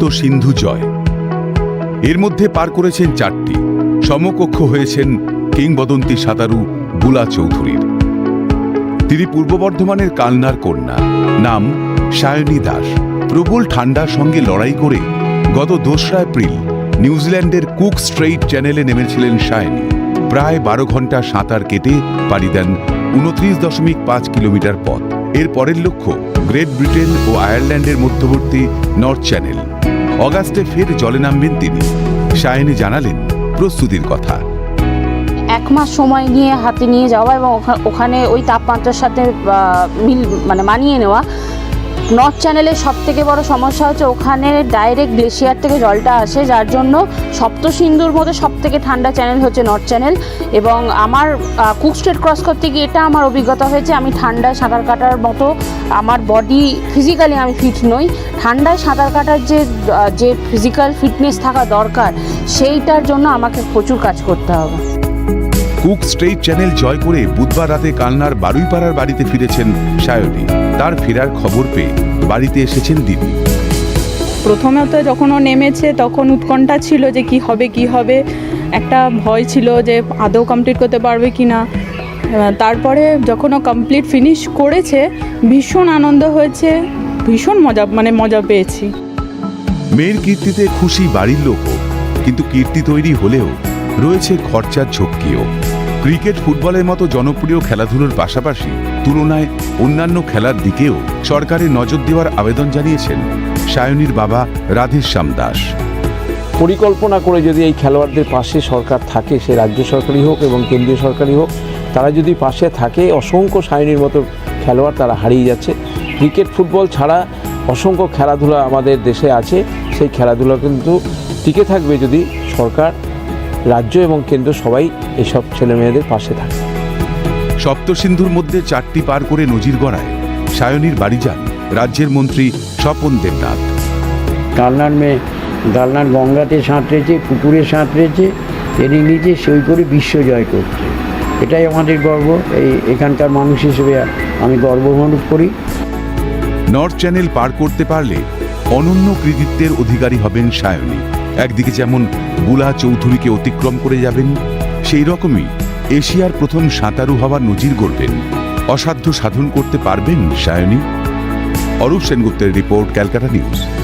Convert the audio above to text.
সপ্ত সিন্ধু জয়। এর মধ্যে পার করেছেন চারটি। সমকক্ষ হয়েছেন কিংবদন্তি সাঁতারু বুলা চৌধুরীর। তিনি পূর্ব বর্ধমানের কালনার কন্যা। নাম সায়নী দাস। প্রবল ঠান্ডার সঙ্গে লড়াই করে গত দোসরা এপ্রিল নিউজিল্যান্ডের কুক স্ট্রেইট চ্যানেলে নেমেছিলেন সায়নী। প্রায় বারো ঘণ্টা সাঁতার কেটে পাড়ি দেন উনত্রিশ দশমিক পাঁচ কিলোমিটার পথ। এর পরের লক্ষ্য গ্রেট ব্রিটেন ও আয়ারল্যান্ডের মধ্যবর্তী নর্থ চ্যানেল। অগাস্টে ফের জলে নামবেন তিনি। সায়নী জানালেন প্রস্তুতির কথা। এক মাস সময় নিয়ে হাতে নিয়ে যাওয়া এবং ওখা- ওখানে ওই তাপমাত্রার সাথে মিল মানে মানিয়ে নেওয়া নর্থ চ্যানেলের সব থেকে বড় সমস্যা হচ্ছে ওখানে ডাইরেক্ট গ্লেশিয়ার থেকে জলটা আসে, যার জন্য সপ্ত সিন্ধুর মধ্যে সব থেকে ঠান্ডা চ্যানেল হচ্ছে নর্থ চ্যানেল এবং আমার কুক স্ট্রেট ক্রস করতে গিয়ে এটা আমার অভিজ্ঞতা হয়েছে, আমি ঠান্ডায় সাঁতার কাটার মতো আমার বডি ফিজিক্যালি আমি ফিট নই। ঠান্ডায় সাঁতার কাটার যে যে ফিজিক্যাল ফিটনেস থাকা দরকার, সেইটার জন্য আমাকে প্রচুর কাজ করতে হবে। কুক স্ট্রেট চ্যানেল জয় করে বুধবার রাতে কালনার বারুইপাড়ার বাড়িতে ফিরেছেন সায়নী তার ফেরার খবর পেয়ে বাড়িতে এসেছেন দিদি। প্রথমে তো যখন ও নেমেছে তখন উৎকণ্ঠা ছিল যে কি হবে কি হবে। একটা ভয় ছিল যে আদৌ কমপ্লিট করতে পারবে কি না তারপরে যখন ও কমপ্লিট ফিনিশ করেছে ভীষণ আনন্দ হয়েছে ভীষণ মজা মানে মজা পেয়েছি। মেয়ের কীর্তিতে খুশি বাড়ির লোক কিন্তু কীর্তি তৈরি হলেও রয়েছে খরচার ঝক্কিও। ক্রিকেট ফুটবলের মতো জনপ্রিয় খেলাধুলোর পাশাপাশি তুলনায় অন্যান্য খেলার দিকেও সরকারের নজর দেওয়ার আবেদন জানিয়েছেন সায়নীর বাবা রাধেশ্যাম দাস। পরিকল্পনা করে যদি এই খেলোয়াড়দের পাশে সরকার থাকে, সে রাজ্য সরকারই হোক এবং কেন্দ্রীয় সরকারই হোক, তারা যদি পাশে থাকে, অসংখ্য সায়নীর মতো খেলোয়াড় তারা হারিয়ে যাচ্ছে। ক্রিকেট ফুটবল ছাড়া অসংখ্য খেলাধুলা আমাদের দেশে আছে। সেই খেলাধুলা কিন্তু টিকে থাকবে যদি সরকার রাজ্য এবং কেন্দ্র সবাই এসব ছেলেমেয়েদের পাশে থাকে। সপ্তসিন্ধুর মধ্যে চারটি পার করে নজির গড়ায় সায়নীর বাড়ি যান রাজ্যের মন্ত্রী স্বপন দেবনাথ। কালনার মেয়ে কালনার গঙ্গাতে সাঁতরেছে পুকুরে সাঁতরেছে ট্রেনিং নিয়েছে সই করে বিশ্ব জয় করছে। এটাই আমাদের গর্ব। এই এখানকার মানুষ হিসেবে আমি গর্ব অনুভব করি। নর্থ চ্যানেল পার করতে পারলে অনন্য কৃতিত্বের অধিকারী হবেন সায়নী। একদিকে যেমন বুলা চৌধুরীকে অতিক্রম করে যাবেন, সেই রকমই এশিয়ার প্রথম সাঁতারু হওয়ার নজির গড়বেন। অসাধ্য সাধন করতে পারবেন, সায়নী। অরূপ সেনগুপ্তের রিপোর্ট, ক্যালকাটা নিউজ।